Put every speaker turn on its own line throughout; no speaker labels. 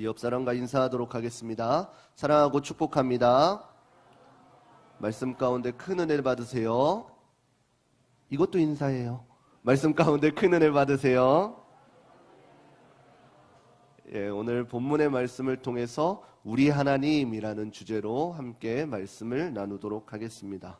옆 사람과 인사하도록 하겠습니다. 사랑하고 축복합니다. 말씀 가운데 큰 은혜 받으세요. 이것도 인사예요. 말씀 가운데 큰 은혜 받으세요. 예, 오늘 본문의 말씀을 통해서 우리 하나님이라는 주제로 함께 말씀을 나누도록 하겠습니다.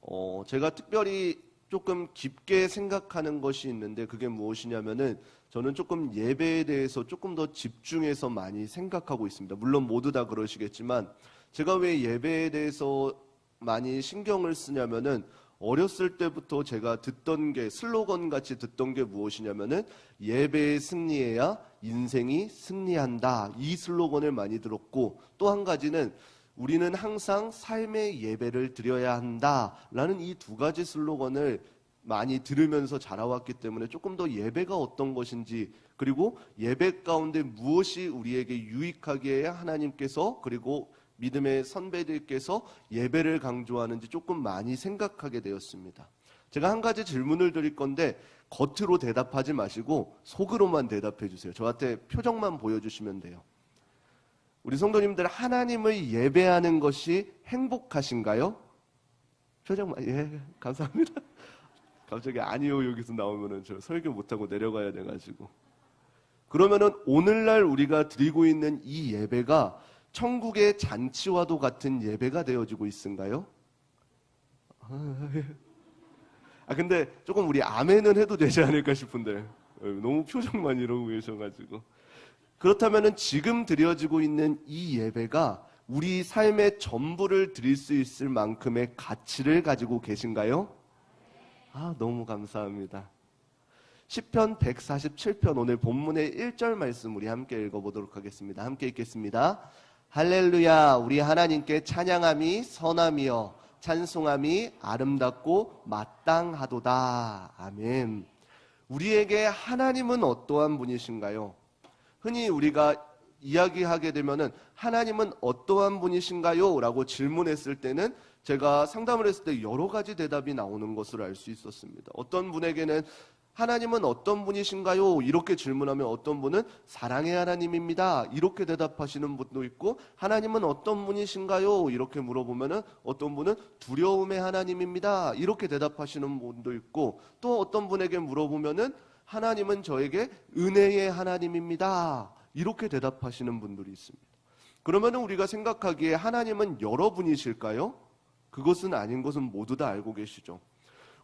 어, 제가 특별히 조금 깊게 생각하는 것이 있는데 그게 무엇이냐면은 저는 조금 예배에 대해서 조금 더 집중해서 많이 생각하고 있습니다. 물론 모두 다 그러시겠지만 제가 왜 예배에 대해서 많이 신경을 쓰냐면은 어렸을 때부터 제가 듣던 게 슬로건 같이 듣던 게 무엇이냐면은 예배의 승리해야 인생이 승리한다. 이 슬로건을 많이 들었고 또 한 가지는 우리는 항상 삶의 예배를 드려야 한다라는 이 두 가지 슬로건을 많이 들으면서 자라왔기 때문에 조금 더 예배가 어떤 것인지 그리고 예배 가운데 무엇이 우리에게 유익하게 하나님께서 그리고 믿음의 선배들께서 예배를 강조하는지 조금 많이 생각하게 되었습니다. 제가 한 가지 질문을 드릴 건데 겉으로 대답하지 마시고 속으로만 대답해 주세요. 저한테 표정만 보여주시면 돼요. 우리 성도님들 하나님을 예배하는 것이 행복하신가요? 표정만 예 감사합니다. 갑자기 아니요 여기서 나오면은 저 설교 못하고 내려가야 돼가지고 그러면은 오늘날 우리가 드리고 있는 이 예배가 천국의 잔치와도 같은 예배가 되어지고 있은가요? 아 근데 조금 우리 아멘은 해도 되지 않을까 싶은데 너무 표정만 이러고 계셔가지고 그렇다면은 지금 드려지고 있는 이 예배가 우리 삶의 전부를 드릴 수 있을 만큼의 가치를 가지고 계신가요? 아, 너무 감사합니다. 10편 147편 오늘 본문의 1절 말씀 우리 함께 읽어보도록 하겠습니다. 함께 읽겠습니다. 할렐루야, 우리 하나님께 찬양함이 선함이여, 찬송함이 아름답고 마땅하도다. 아멘. 우리에게 하나님은 어떠한 분이신가요? 흔히 우리가 이야기하게 되면은 하나님은 어떠한 분이신가요? 라고 질문했을 때는 제가 상담을 했을 때 여러 가지 대답이 나오는 것을 알 수 있었습니다. 어떤 분에게는 하나님은 어떤 분이신가요? 이렇게 질문하면 어떤 분은 사랑의 하나님입니다. 이렇게 대답하시는 분도 있고 하나님은 어떤 분이신가요? 이렇게 물어보면은 어떤 분은 두려움의 하나님입니다. 이렇게 대답하시는 분도 있고 또 어떤 분에게 물어보면은 하나님은 저에게 은혜의 하나님입니다. 이렇게 대답하시는 분들이 있습니다. 그러면 우리가 생각하기에 하나님은 여러분이실까요? 그것은 아닌 것은 모두 다 알고 계시죠.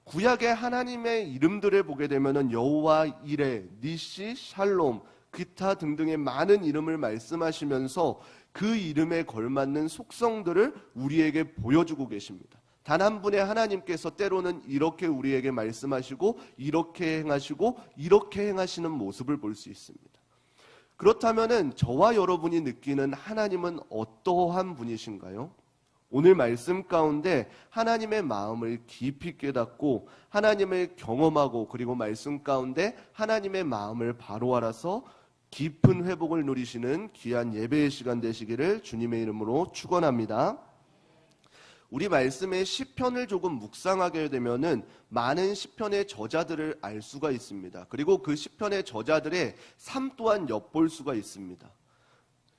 구약의 하나님의 이름들을 보게 되면은 여호와 이레, 니시, 샬롬, 기타 등등의 많은 이름을 말씀하시면서 그 이름에 걸맞는 속성들을 우리에게 보여주고 계십니다. 단 한 분의 하나님께서 때로는 이렇게 우리에게 말씀하시고 이렇게 행하시고 이렇게 행하시는 모습을 볼 수 있습니다. 그렇다면은 저와 여러분이 느끼는 하나님은 어떠한 분이신가요? 오늘 말씀 가운데 하나님의 마음을 깊이 깨닫고 하나님을 경험하고 그리고 말씀 가운데 하나님의 마음을 바로 알아서 깊은 회복을 누리시는 귀한 예배의 시간 되시기를 주님의 이름으로 축원합니다. 우리 말씀의 시편을 조금 묵상하게 되면은 많은 시편의 저자들을 알 수가 있습니다. 그리고 그 시편의 저자들의 삶 또한 엿볼 수가 있습니다.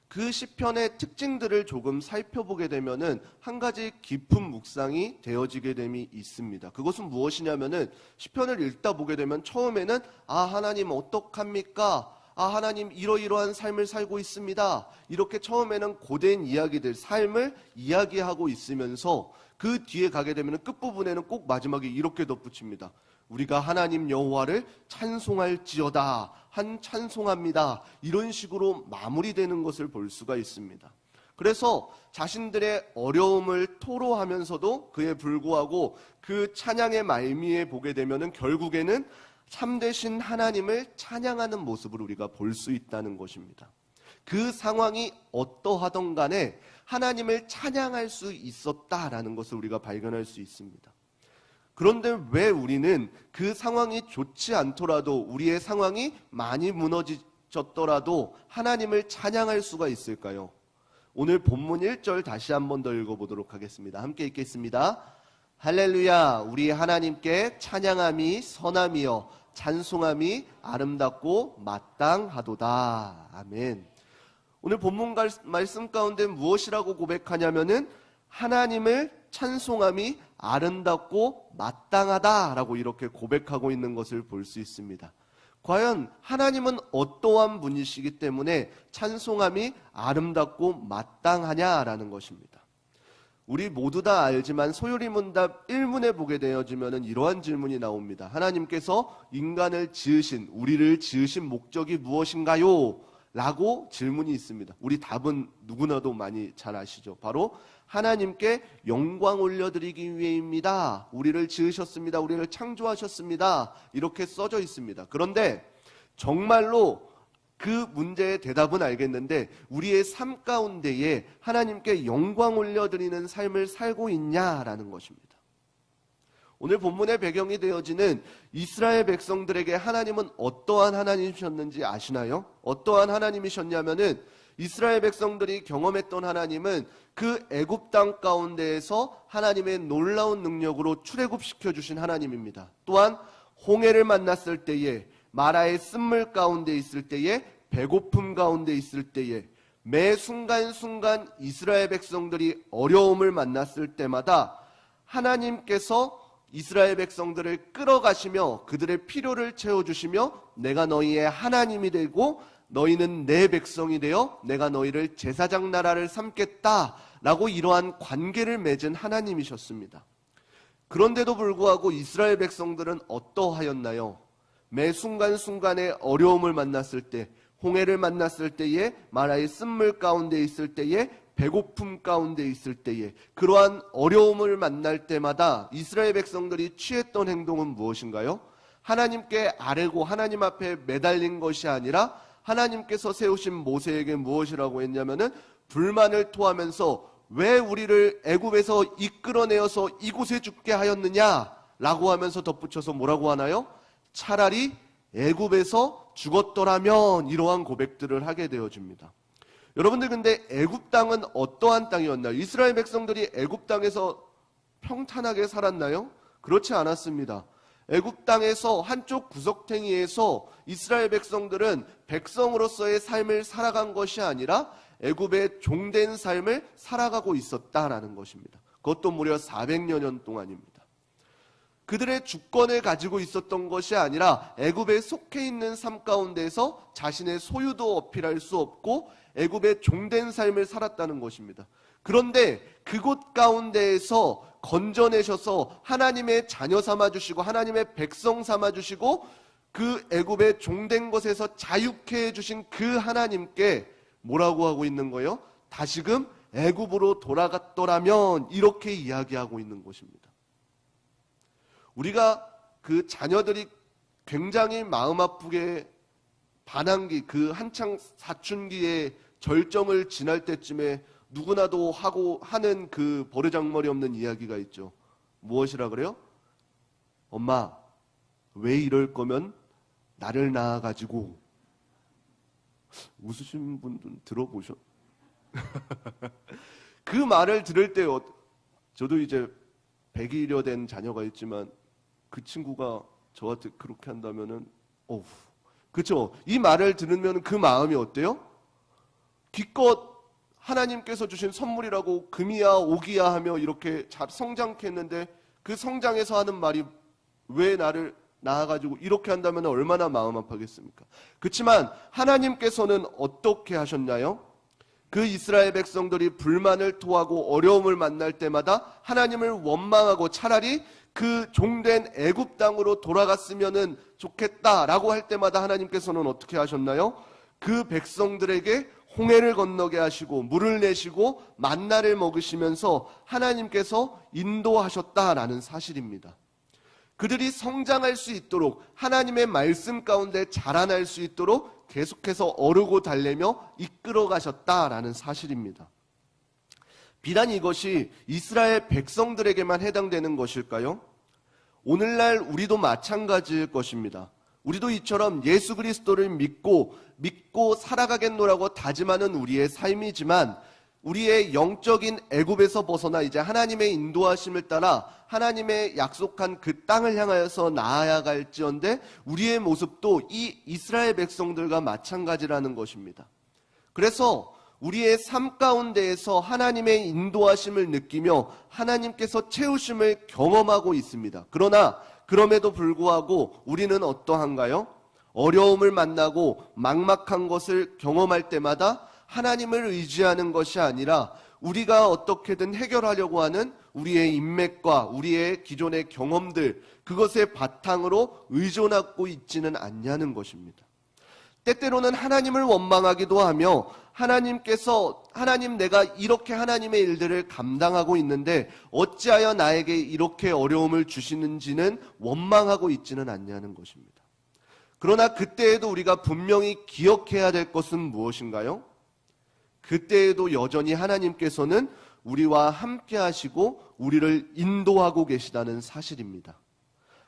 그 시편의 특징들을 조금 살펴보게 되면은 한 가지 깊은 묵상이 되어지게 됨이 있습니다. 그것은 무엇이냐면은 시편을 읽다 보게 되면 처음에는 아 하나님 어떡합니까? 아 하나님 이러이러한 삶을 살고 있습니다. 이렇게 처음에는 고된 이야기들 삶을 이야기하고 있으면서 그 뒤에 가게 되면 끝부분에는 꼭 마지막에 이렇게 덧붙입니다. 우리가 하나님 여호와를 찬송할지어다 한 찬송합니다. 이런 식으로 마무리되는 것을 볼 수가 있습니다. 그래서 자신들의 어려움을 토로하면서도 그에 불구하고 그 찬양의 말미에 보게 되면은 결국에는 참되신 하나님을 찬양하는 모습을 우리가 볼 수 있다는 것입니다. 그 상황이 어떠하던 간에 하나님을 찬양할 수 있었다라는 것을 우리가 발견할 수 있습니다. 그런데 왜 우리는 그 상황이 좋지 않더라도 우리의 상황이 많이 무너졌더라도 하나님을 찬양할 수가 있을까요? 오늘 본문 1절 다시 한 번 더 읽어보도록 하겠습니다. 함께 읽겠습니다. 할렐루야, 우리 하나님께 찬양함이 선함이여 찬송함이 아름답고 마땅하도다. 아멘. 오늘 본문 갈- 말씀 가운데 무엇이라고 고백하냐면은 하나님을 찬송함이 아름답고 마땅하다라고 이렇게 고백하고 있는 것을 볼 수 있습니다. 과연 하나님은 어떠한 분이시기 때문에 찬송함이 아름답고 마땅하냐라는 것입니다. 우리 모두 다 알지만 소요리 문답 1문에 보게 되어지면 이러한 질문이 나옵니다. 하나님께서 인간을 지으신, 우리를 지으신 목적이 무엇인가요? 라고 질문이 있습니다. 우리 답은 누구나도 많이 잘 아시죠. 바로 하나님께 영광 올려드리기 위해입니다. 우리를 지으셨습니다. 우리를 창조하셨습니다. 이렇게 써져 있습니다. 그런데 정말로 그 문제의 대답은 알겠는데 우리의 삶 가운데에 하나님께 영광 올려드리는 삶을 살고 있냐라는 것입니다. 오늘 본문의 배경이 되어지는 이스라엘 백성들에게 하나님은 어떠한 하나님이셨는지 아시나요? 어떠한 하나님이셨냐면은 이스라엘 백성들이 경험했던 하나님은 그 애굽 땅 가운데에서 하나님의 놀라운 능력으로 출애굽시켜 주신 하나님입니다. 또한 홍해를 만났을 때에 마라의 쓴물 가운데 있을 때에 배고픔 가운데 있을 때에 매 순간순간 이스라엘 백성들이 어려움을 만났을 때마다 하나님께서 이스라엘 백성들을 끌어가시며 그들의 필요를 채워주시며 내가 너희의 하나님이 되고 너희는 내 백성이 되어 내가 너희를 제사장 나라를 삼겠다 라고 이러한 관계를 맺은 하나님이셨습니다. 그런데도 불구하고 이스라엘 백성들은 어떠하였나요? 매 순간순간에 어려움을 만났을 때, 홍해를 만났을 때에, 마라의 쓴물 가운데 있을 때에, 배고픔 가운데 있을 때에, 그러한 어려움을 만날 때마다 이스라엘 백성들이 취했던 행동은 무엇인가요? 하나님께 아뢰고 하나님 앞에 매달린 것이 아니라 하나님께서 세우신 모세에게 무엇이라고 했냐면은 불만을 토하면서 왜 우리를 애굽에서 이끌어내어서 이곳에 죽게 하였느냐라고 하면서 덧붙여서 뭐라고 하나요? 차라리 애굽에서 죽었더라면 이러한 고백들을 하게 되어집니다. 여러분들 근데 애굽 땅은 어떠한 땅이었나요? 이스라엘 백성들이 애굽 땅에서 평탄하게 살았나요? 그렇지 않았습니다. 애굽 땅에서 한쪽 구석탱이에서 이스라엘 백성들은 백성으로서의 삶을 살아간 것이 아니라 애굽의 종된 삶을 살아가고 있었다라는 것입니다. 그것도 무려 400여 년 동안입니다. 그들의 주권을 가지고 있었던 것이 아니라 애굽에 속해 있는 삶 가운데서 자신의 소유도 어필할 수 없고 애굽의 종된 삶을 살았다는 것입니다. 그런데 그곳 가운데에서 건져내셔서 하나님의 자녀 삼아 주시고 하나님의 백성 삼아 주시고 그 애굽의 종된 것에서 자유케 해 주신 그 하나님께 뭐라고 하고 있는 거예요? 다시금 애굽으로 돌아갔더라면 이렇게 이야기하고 있는 것입니다. 우리가 그 자녀들이 굉장히 마음 아프게 반항기 그 한창 사춘기의 절정을 지날 때쯤에 누구나도 하고 하는 그 버르장머리 없는 이야기가 있죠. 무엇이라 그래요? 엄마, 왜 이럴 거면 나를 낳아 가지고 웃으신 분들 들어보셨? 그 말을 들을 때 어- 저도 이제 100일여 된 자녀가 있지만 그 친구가 저한테 그렇게 한다면은 어우 그렇죠. 이 말을 들으면 그 마음이 어때요? 기껏 하나님께서 주신 선물이라고 금이야 오기야 하며 이렇게 잘 성장케 했는데 그 성장해서 하는 말이 왜 나를 낳아가지고 이렇게 한다면 얼마나 마음 아파겠습니까? 그렇지만 하나님께서는 어떻게 하셨나요? 그 이스라엘 백성들이 불만을 토하고 어려움을 만날 때마다 하나님을 원망하고 차라리 그 종된 애굽 땅으로 돌아갔으면은 좋겠다라고 할 때마다 하나님께서는 어떻게 하셨나요? 그 백성들에게 홍해를 건너게 하시고 물을 내시고 만나를 먹으시면서 하나님께서 인도하셨다라는 사실입니다. 그들이 성장할 수 있도록 하나님의 말씀 가운데 자라날 수 있도록 계속해서 어르고 달래며 이끌어 가셨다라는 사실입니다. 비단 이것이 이스라엘 백성들에게만 해당되는 것일까요? 오늘날 우리도 마찬가지일 것입니다. 우리도 이처럼 예수 그리스도를 믿고 믿고 살아가겠노라고 다짐하는 우리의 삶이지만 우리의 영적인 애굽에서 벗어나 이제 하나님의 인도하심을 따라 하나님의 약속한 그 땅을 향하여서 나아야 갈지언데 우리의 모습도 이 이스라엘 백성들과 마찬가지라는 것입니다. 그래서 우리의 삶 가운데에서 하나님의 인도하심을 느끼며 하나님께서 채우심을 경험하고 있습니다. 그러나 그럼에도 불구하고 우리는 어떠한가요? 어려움을 만나고 막막한 것을 경험할 때마다 하나님을 의지하는 것이 아니라 우리가 어떻게든 해결하려고 하는 우리의 인맥과 우리의 기존의 경험들, 그것의 바탕으로 의존하고 있지는 않냐는 것입니다. 때때로는 하나님을 원망하기도 하며 하나님께서 하나님 내가 이렇게 하나님의 일들을 감당하고 있는데 어찌하여 나에게 이렇게 어려움을 주시는지는 원망하고 있지는 않냐는 것입니다. 그러나 그때에도 우리가 분명히 기억해야 될 것은 무엇인가요? 그때에도 여전히 하나님께서는 우리와 함께 하시고 우리를 인도하고 계시다는 사실입니다.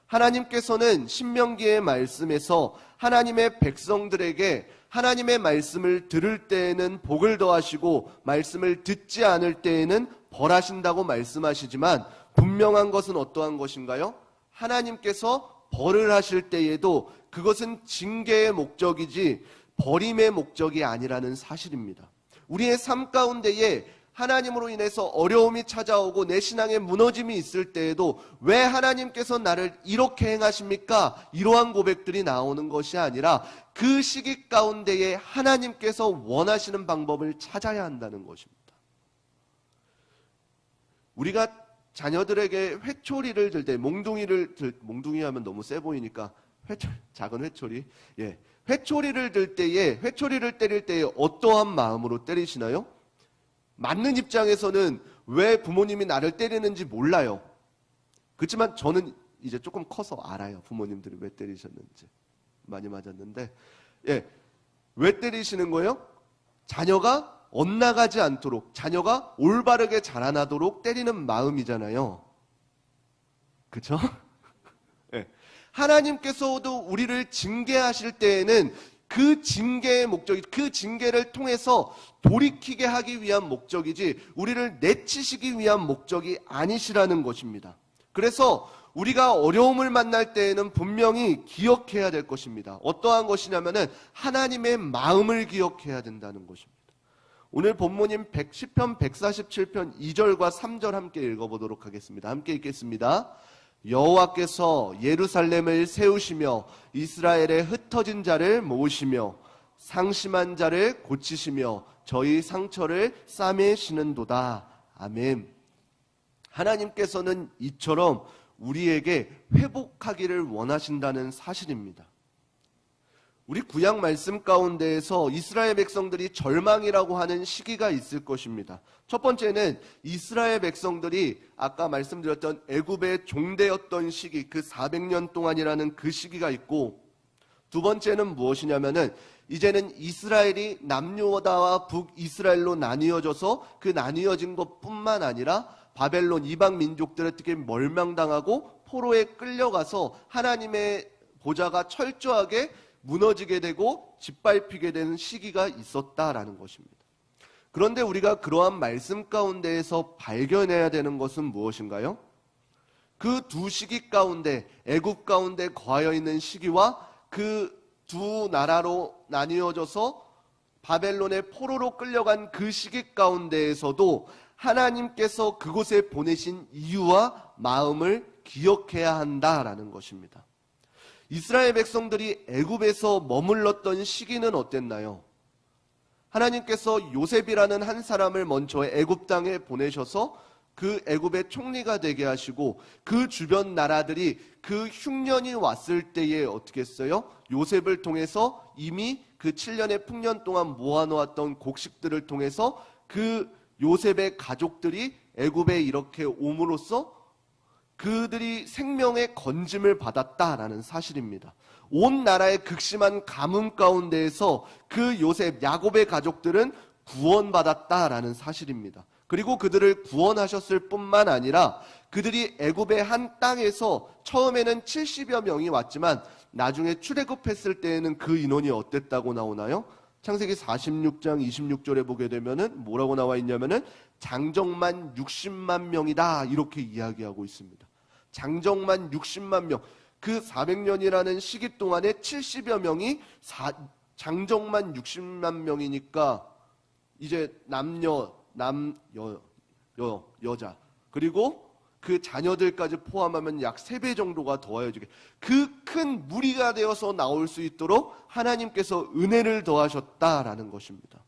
하나님께서는 신명기의 말씀에서 하나님의 백성들에게 하나님의 말씀을 들을 때에는 복을 더하시고 말씀을 듣지 않을 때에는 벌하신다고 말씀하시지만 분명한 것은 어떠한 것인가요? 하나님께서 벌을 하실 때에도 그것은 징계의 목적이지 버림의 목적이 아니라는 사실입니다. 우리의 삶 가운데에 하나님으로 인해서 어려움이 찾아오고 내 신앙에 무너짐이 있을 때에도 왜 하나님께서 나를 이렇게 행하십니까? 이러한 고백들이 나오는 것이 아니라 그 시기 가운데에 하나님께서 원하시는 방법을 찾아야 한다는 것입니다. 우리가 자녀들에게 회초리를 들 때, 몽둥이를 들, 몽둥이 하면 너무 세 보이니까 회초, 작은 회초리. 예. 회초리를 들 때에, 회초리를 때릴 때에 어떠한 마음으로 때리시나요? 맞는 입장에서는 왜 부모님이 나를 때리는지 몰라요. 그렇지만 저는 이제 조금 커서 알아요. 부모님들이 왜 때리셨는지. 많이 맞았는데. 예. 왜 때리시는 거예요? 자녀가 엇나가지 않도록, 자녀가 올바르게 자라나도록 때리는 마음이잖아요. 그쵸? 예. 하나님께서도 우리를 징계하실 때에는 그 징계의 목적이 그 징계를 통해서 돌이키게 하기 위한 목적이지 우리를 내치시기 위한 목적이 아니시라는 것입니다. 그래서 우리가 어려움을 만날 때에는 분명히 기억해야 될 것입니다. 어떠한 것이냐면은 하나님의 마음을 기억해야 된다는 것입니다. 오늘 본문인 110편 147편 2절과 3절 함께 읽어보도록 하겠습니다. 함께 읽겠습니다. 여호와께서 예루살렘을 세우시며 이스라엘의 흩어진 자를 모으시며 상심한 자를 고치시며 저희 상처를 싸매시는도다. 아멘. 하나님께서는 이처럼 우리에게 회복하기를 원하신다는 사실입니다. 우리 구약 말씀 가운데에서 이스라엘 백성들이 절망이라고 하는 시기가 있을 것입니다. 첫 번째는 이스라엘 백성들이 아까 말씀드렸던 애굽의 종되었던 시기 그 400년 동안이라는 그 시기가 있고 두 번째는 무엇이냐면은 이제는 이스라엘이 남유다와 북이스라엘로 나뉘어져서 그 나뉘어진 것뿐만 아니라 바벨론 이방 민족들에 특히 멸망당하고 포로에 끌려가서 하나님의 보좌가 철저하게 무너지게 되고 짓밟히게 되는 시기가 있었다라는 것입니다. 그런데 우리가 그러한 말씀 가운데에서 발견해야 되는 것은 무엇인가요? 그 두 시기 가운데 애굽 가운데 거하여 있는 시기와 그 두 나라로 나뉘어져서 바벨론의 포로로 끌려간 그 시기 가운데에서도 하나님께서 그곳에 보내신 이유와 마음을 기억해야 한다라는 것입니다. 이스라엘 백성들이 애굽에서 머물렀던 시기는 어땠나요? 하나님께서 요셉이라는 한 사람을 먼저 애굽 땅에 보내셔서 그 애굽의 총리가 되게 하시고 그 주변 나라들이 그 흉년이 왔을 때에 어떻게 했어요? 요셉을 통해서 이미 그 7년의 풍년 동안 모아놓았던 곡식들을 통해서 그 요셉의 가족들이 애굽에 이렇게 옴으로써 그들이 생명의 건짐을 받았다라는 사실입니다. 온 나라의 극심한 가뭄 가운데에서 그 요셉 야곱의 가족들은 구원받았다라는 사실입니다. 그리고 그들을 구원하셨을 뿐만 아니라 그들이 애굽의 한 땅에서 처음에는 70여 명이 왔지만 나중에 출애굽했을 때에는 그 인원이 어땠다고 나오나요? 창세기 46장 26절에 보게 되면은 뭐라고 나와 있냐면은 장정만 60만 명이다 이렇게 이야기하고 있습니다. 장정만 60만 명. 그 400년이라는 시기 동안에 70여 명이 사, 장정만 60만 명이니까 이제 남녀, 남, 여, 여, 여자. 그리고 그 자녀들까지 포함하면 약세배 정도가 더하여지게 그 큰 무리가 되어서 나올 수 있도록 하나님께서 은혜를 더하셨다라는 것입니다.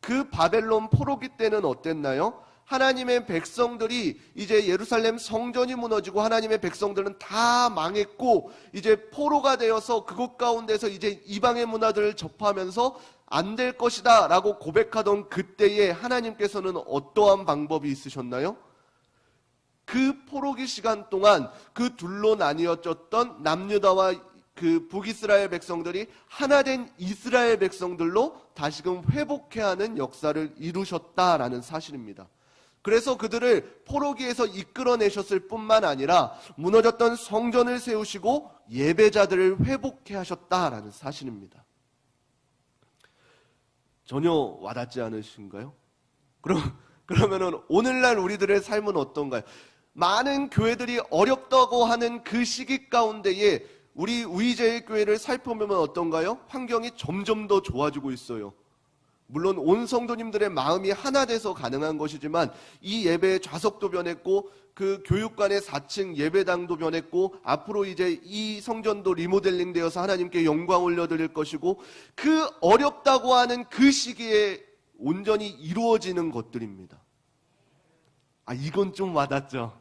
그 바벨론 포로기 때는 어땠나요? 하나님의 백성들이 이제 예루살렘 성전이 무너지고 하나님의 백성들은 다 망했고 이제 포로가 되어서 그곳 가운데서 이제 이방의 문화들을 접하면서 안 될 것이다 라고 고백하던 그때에 하나님께서는 어떠한 방법이 있으셨나요? 그 포로기 시간 동안 그 둘로 나뉘어졌던 남유다와 그 북이스라엘 백성들이 하나 된 이스라엘 백성들로 다시금 회복해야 하는 역사를 이루셨다라는 사실입니다. 그래서 그들을 포로기에서 이끌어내셨을 뿐만 아니라 무너졌던 성전을 세우시고 예배자들을 회복해 하셨다라는 사실입니다. 전혀 와닿지 않으신가요? 그럼, 그러면은 오늘날 우리들의 삶은 어떤가요? 많은 교회들이 어렵다고 하는 그 시기 가운데에 우리 우이제일교회를 살펴보면 어떤가요? 환경이 점점 더 좋아지고 있어요. 물론 온 성도님들의 마음이 하나 돼서 가능한 것이지만 이 예배의 좌석도 변했고 그 교육관의 4층 예배당도 변했고 앞으로 이제 이 성전도 리모델링 되어서 하나님께 영광 올려드릴 것이고 그 어렵다고 하는 그 시기에 온전히 이루어지는 것들입니다. 아, 이건 좀 와닿죠?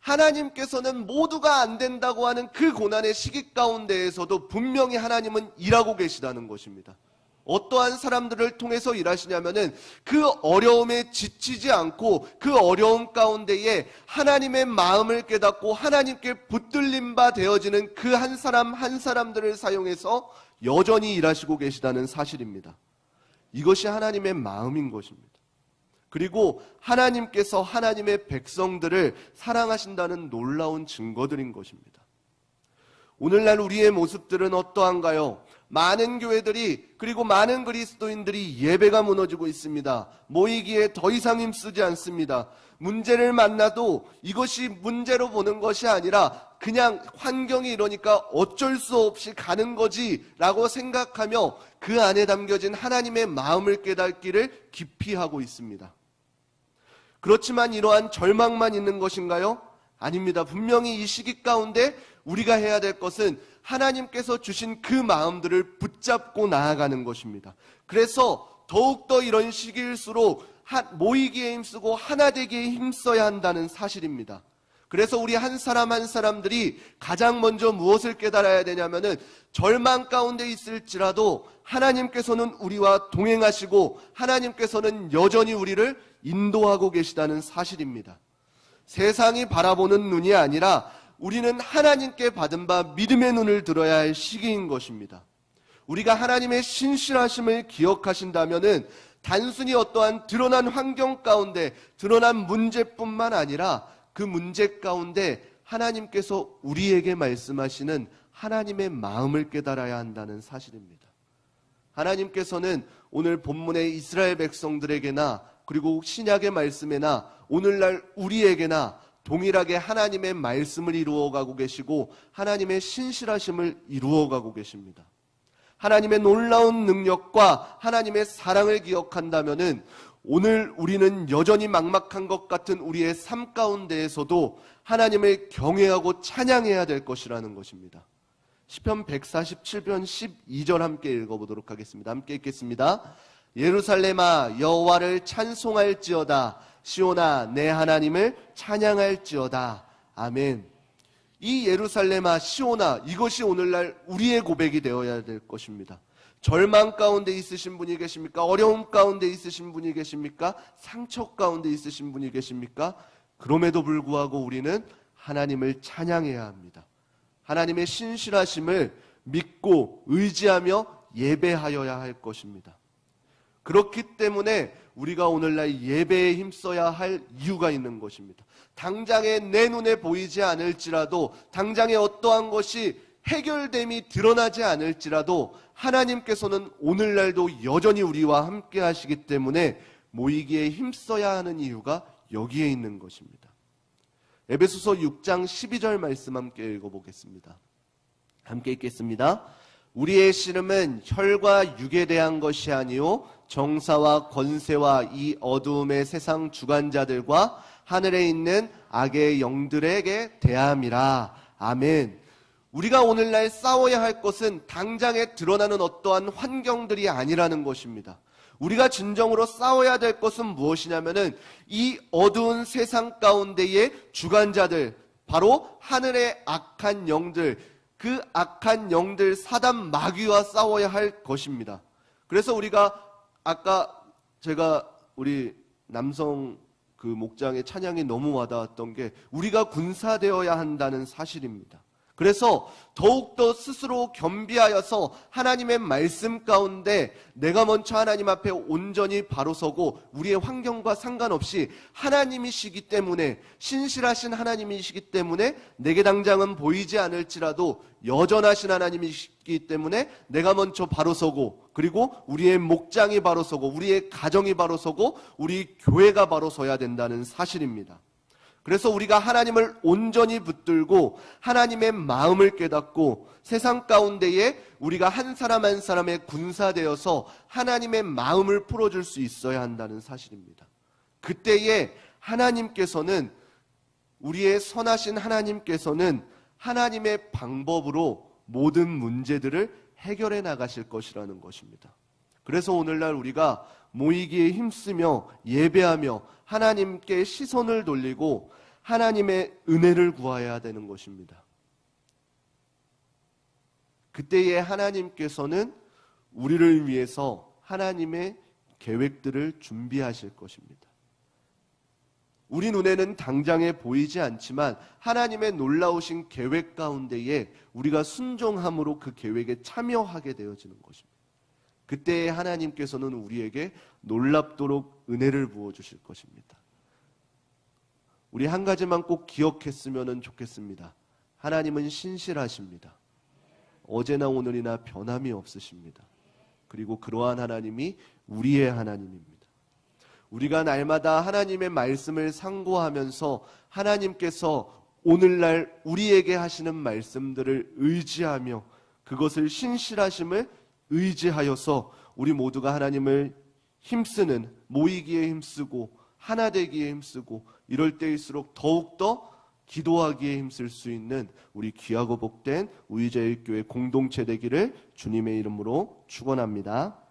하나님께서는 모두가 안 된다고 하는 그 고난의 시기 가운데에서도 분명히 하나님은 일하고 계시다는 것입니다. 어떠한 사람들을 통해서 일하시냐면은 그 어려움에 지치지 않고 그 어려움 가운데에 하나님의 마음을 깨닫고 하나님께 붙들림 바 되어지는 그 한 사람 한 사람들을 사용해서 여전히 일하시고 계시다는 사실입니다. 이것이 하나님의 마음인 것입니다. 그리고 하나님께서 하나님의 백성들을 사랑하신다는 놀라운 증거들인 것입니다. 오늘날 우리의 모습들은 어떠한가요? 많은 교회들이 그리고 많은 그리스도인들이 예배가 무너지고 있습니다. 모이기에 더 이상 힘쓰지 않습니다. 문제를 만나도 이것이 문제로 보는 것이 아니라 그냥 환경이 이러니까 어쩔 수 없이 가는 거지라고 생각하며 그 안에 담겨진 하나님의 마음을 깨닫기를 깊이 하고 있습니다. 그렇지만 이러한 절망만 있는 것인가요? 아닙니다. 분명히 이 시기 가운데 우리가 해야 될 것은 하나님께서 주신 그 마음들을 붙잡고 나아가는 것입니다. 그래서 더욱더 이런 시기일수록 모이기에 힘쓰고 하나 되기에 힘써야 한다는 사실입니다. 그래서 우리 한 사람 한 사람들이 가장 먼저 무엇을 깨달아야 되냐면은 절망 가운데 있을지라도 하나님께서는 우리와 동행하시고 하나님께서는 여전히 우리를 인도하고 계시다는 사실입니다. 세상이 바라보는 눈이 아니라 우리는 하나님께 받은 바 믿음의 눈을 들어야 할 시기인 것입니다. 우리가 하나님의 신실하심을 기억하신다면은 단순히 어떠한 드러난 환경 가운데 드러난 문제뿐만 아니라 그 문제 가운데 하나님께서 우리에게 말씀하시는 하나님의 마음을 깨달아야 한다는 사실입니다. 하나님께서는 오늘 본문의 이스라엘 백성들에게나 그리고 신약의 말씀에나 오늘날 우리에게나 동일하게 하나님의 말씀을 이루어가고 계시고 하나님의 신실하심을 이루어가고 계십니다. 하나님의 놀라운 능력과 하나님의 사랑을 기억한다면은 오늘 우리는 여전히 막막한 것 같은 우리의 삶 가운데에서도 하나님을 경외하고 찬양해야 될 것이라는 것입니다. 시편 147편 12절 함께 읽어보도록 하겠습니다. 함께 읽겠습니다. 예루살렘아 여호와를 찬송할지어다 시온아 내 하나님을 찬양할지어다 아멘. 이 예루살렘아 시온아 이것이 오늘날 우리의 고백이 되어야 될 것입니다. 절망 가운데 있으신 분이 계십니까? 어려움 가운데 있으신 분이 계십니까? 상처 가운데 있으신 분이 계십니까? 그럼에도 불구하고 우리는 하나님을 찬양해야 합니다. 하나님의 신실하심을 믿고 의지하며 예배하여야 할 것입니다. 그렇기 때문에 우리가 오늘날 예배에 힘써야 할 이유가 있는 것입니다. 당장에 내 눈에 보이지 않을지라도 당장에 어떠한 것이 해결됨이 드러나지 않을지라도 하나님께서는 오늘날도 여전히 우리와 함께 하시기 때문에 모이기에 힘써야 하는 이유가 여기에 있는 것입니다. 에베소서 6장 12절 말씀 함께 읽어보겠습니다. 함께 읽겠습니다. 우리의 씨름은 혈과 육에 대한 것이 아니요 정사와 권세와 이 어두움의 세상 주관자들과 하늘에 있는 악의 영들에게 대함이라. 아멘. 우리가 오늘날 싸워야 할 것은 당장에 드러나는 어떠한 환경들이 아니라는 것입니다. 우리가 진정으로 싸워야 될 것은 무엇이냐면은 이 어두운 세상 가운데의 주관자들, 바로 하늘의 악한 영들, 그 악한 영들 사단 마귀와 싸워야 할 것입니다. 그래서 우리가 아까 제가 우리 남성 그 목장의 찬양이 너무 와닿았던 게 우리가 군사되어야 한다는 사실입니다. 그래서 더욱더 스스로 겸비하여서 하나님의 말씀 가운데 내가 먼저 하나님 앞에 온전히 바로 서고 우리의 환경과 상관없이 하나님이시기 때문에 신실하신 하나님이시기 때문에 내게 당장은 보이지 않을지라도 여전하신 하나님이시기 때문에 내가 먼저 바로 서고 그리고 우리의 목장이 바로 서고 우리의 가정이 바로 서고 우리 교회가 바로 서야 된다는 사실입니다. 그래서 우리가 하나님을 온전히 붙들고 하나님의 마음을 깨닫고 세상 가운데에 우리가 한 사람 한 사람의 군사되어서 하나님의 마음을 풀어줄 수 있어야 한다는 사실입니다. 그때에 하나님께서는 우리의 선하신 하나님께서는 하나님의 방법으로 모든 문제들을 해결해 나가실 것이라는 것입니다. 그래서 오늘날 우리가 모이기에 힘쓰며 예배하며 하나님께 시선을 돌리고 하나님의 은혜를 구해야 되는 것입니다. 그때에 하나님께서는 우리를 위해서 하나님의 계획들을 준비하실 것입니다. 우리 눈에는 당장에 보이지 않지만 하나님의 놀라우신 계획 가운데에 우리가 순종함으로 그 계획에 참여하게 되어지는 것입니다. 그때에 하나님께서는 우리에게 놀랍도록 은혜를 부어 주실 것입니다. 우리 한 가지만 꼭 기억했으면 좋겠습니다. 하나님은 신실하십니다. 어제나 오늘이나 변함이 없으십니다. 그리고 그러한 하나님이 우리의 하나님입니다. 우리가 날마다 하나님의 말씀을 상고하면서 하나님께서 오늘날 우리에게 하시는 말씀들을 의지하며 그것을 신실하심을 의지하여서 우리 모두가 하나님을 힘쓰는 모이기에 힘쓰고 하나 되기에 힘쓰고 이럴 때일수록 더욱더 기도하기에 힘쓸 수 있는 우리 귀하고 복된 우이자일교회 공동체 되기를 주님의 이름으로 축원합니다.